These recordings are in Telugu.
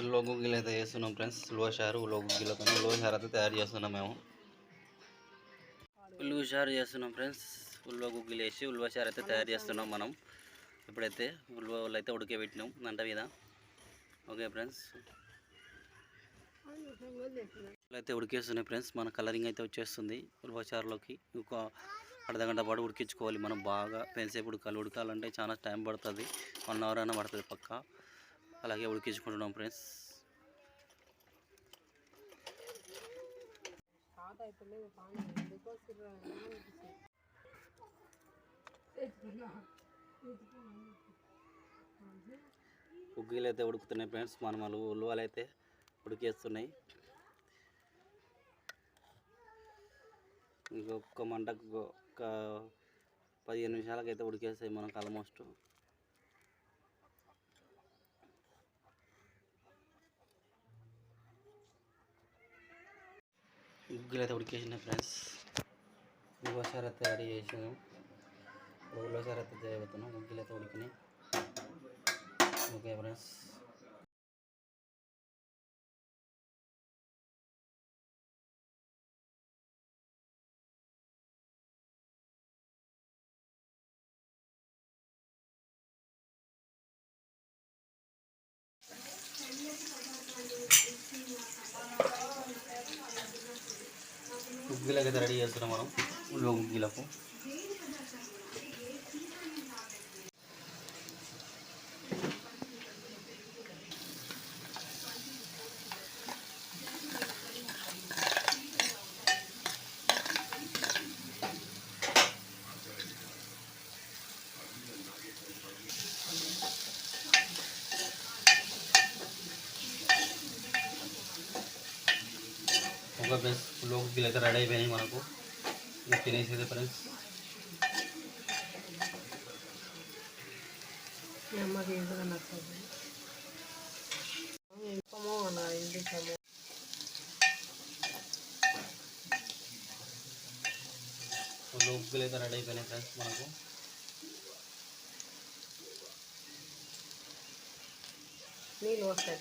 ఉల్లో గుగ్గిలు అయితే వేస్తున్నాం ఫ్రెండ్స్ ఉల్వ షారు ఉల్లో గుగ్గిలతో అయితే తయారు చేస్తున్నాం మేము. ఉల్లుషారు చేస్తున్నాం ఫ్రెండ్స్ ఉల్లో గుగ్గిలు వేసి ఉల్వ అయితే తయారు చేస్తున్నాం మనం. ఇప్పుడైతే ఉల్వలు అయితే ఉడకబెట్టినాం మంట మీద. ఓకే ఫ్రెండ్స్ అయితే ఉడికేస్తున్నాయి ఫ్రెండ్స్ మన కలరింగ్ అయితే వచ్చేస్తుంది ఉల్వచారులోకి ఒక అర్ధ గంట పాటు ఉడికించుకోవాలి మనం బాగా. పెంచేపు ఉడకాలి? ఉడకాలంటే చాలా టైం పడుతుంది. వన్ అవర్ అయినా పడుతుంది పక్కా. అలాగే ఉడికించుకుంటున్నాం ఫ్రెండ్స్. ఉగ్గిలు అయితే ఉడుకుతున్నాయి ఫ్రెండ్స్. మనమలు ఉల్వలు అయితే ఉడికేస్తున్నాయి. ఇంకొక మంటకు ఒక పదిహేను నిమిషాలకైతే ఉడికేస్తాయి మనకు ఆల్మోస్ట్ గుగ్గిలు అయితే ఉడికేసినాయి ఫ్రెండ్స్. ఉల్వసారి అయితే రెడీ చేసాను ఉల్వసారి అయితే చేయబోతున్నాం గుగ్గిలు అయితే ఉడికినాయి. Okay friends. Thank you. గుగ్గిలకు అయితే రెడీ చేస్తున్నాం మనం. ఉల్వ గుగ్గిలకు ఒక ఫ్రెండ్స్ ఉల్వ గుగ్గిలు అయితే రెడీ అయిపోయినాయి మనకు ఇంకా తినేసేది ఫ్రెండ్స్ నెమ్మది ఏదైనా నచ్చదు ఇంకమో అన్న ఇంటికమో ఉల్వ గుగ్గిలు అయితే రెడీ అయిపోయినాయి ఫ్రెండ్స్ మనకు నీళ్ళు వస్తాయి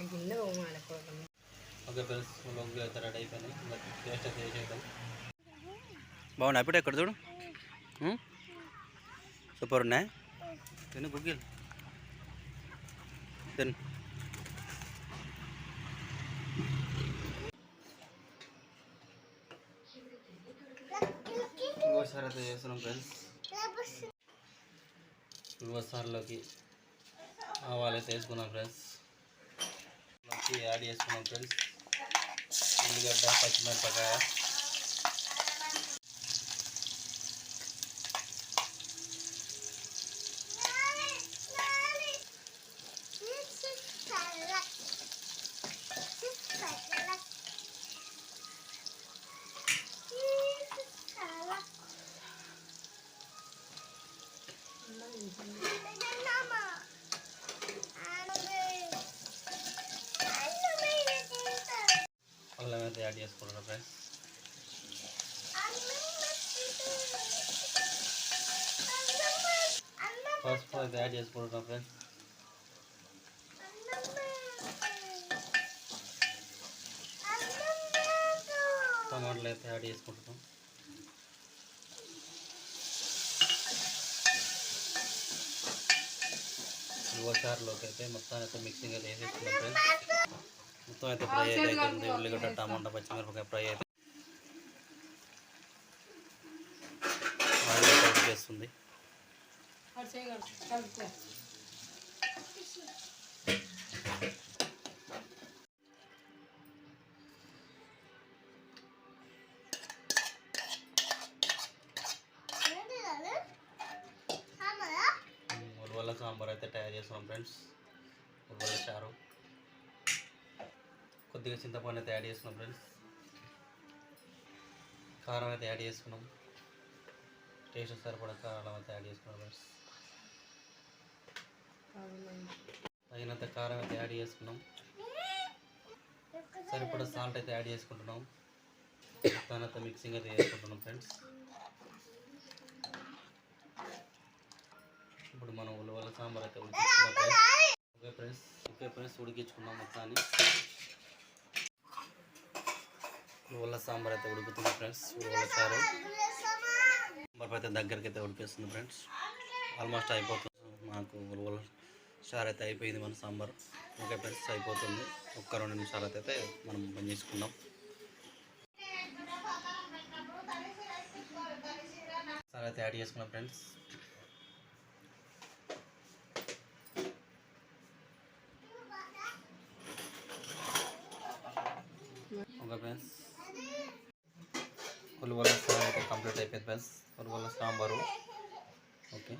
ఎట్లా గిన్నె పోమాడకూడదు ఓకే ఫ్రెండ్స్ ఉల్వ గుగ్గిలు అయితే రెడీ అయిపోయినాయి ఇంకా టేస్ట్ అయితే చేసేద్దాం బాగున్నాయి అప్పుడు ఎక్కడ చూడు. ఉం? సూపర్ ఉన్నాయి. తిను గుగ్గిలు తిను. ఇంకోసారి అయితే చేస్తున్నాం ఫ్రెండ్స్ ఇంకోసారిలోకి ఆవాలు అయితే వేసుకున్నాం ఫ్రెండ్స్ లోకి యాడ్ చేసుకున్నాం ఫ్రెండ్స్ ఉల్లిగడ్డ పచ్చిమిరపకాయ అల్లం అయితే యాడ్ చేసుకుంటున్నాం ఫ్రెండ్స్ పసుపు అయితే యాడ్ చేసుకుంటున్నాం ఫ్రెండ్స్ టమాటాలు అయితే యాడ్ చేసుకుంటున్నాం చారులోకి అయితే మొత్తం అయితే మిక్సింగ్ అయితే వేసేసుకున్నాం ఫ్రెండ్స్ మొత్తం అయితే ఫ్రై అయితే అవుతుంది ఉల్లిగడ్డ టమాటా పచ్చిమిరపకాయ ఫ్రై అయితే ఆయిల్ చేస్తుంది సాంబార్ అయితే తయారు చేస్తున్నాం ఫ్రెండ్స్. ఉల్వల చారు. కొద్దిగా చింతపండు అయితే యాడ్ చేసుకున్నాం ఫ్రెండ్స్. కారం అయితే యాడ్ చేసుకున్నాం. టేస్ట్ సరిపడా కారం అయితే యాడ్ చేసుకున్నాం ఫ్రెండ్స్. తగినంత కారం అయితే యాడ్ చేసుకున్నాం. సరిపడ సాల్ట్ అయితే యాడ్ చేసుకుంటున్నాం. తర్వాత మిక్సింగ్ అయితే చేసుకుంటున్నాం ఫ్రెండ్స్. ఇప్పుడు మనం ఉల్లవల్ల సాంబార్ అయితే ఉడికించుకున్నాం friends. Okay friends okay friends ఉడికించుకున్నాం మొత్తాన్ని. ఊళ్ళ సాంబార్ అయితే ఉడుకుతుంది ఫ్రెండ్స్. ఉలవల సాంబార్ అయితే దగ్గరికి అయితే ఉడికేస్తుంది ఫ్రెండ్స్. ఆల్మోస్ట్ అయిపోతుంది. మాకు ఉలవల సార్ అయితే అయిపోయింది మన సాంబార్. ఓకే ఫ్రెండ్స్ అయిపోతుంది. ఒక్క రెండు నిమిషాలు అయితే మనం బంద్ చేసుకుందాం. సార్ అయితే యాడ్ చేసుకున్నాం ఫ్రెండ్స్. Okay friends. ఉల్లివల్ల సార్ అయితే కంప్లీట్ అయిపోయింది ఫ్రెండ్స్ ఉల్లివల్ల సాంబారు ఓకే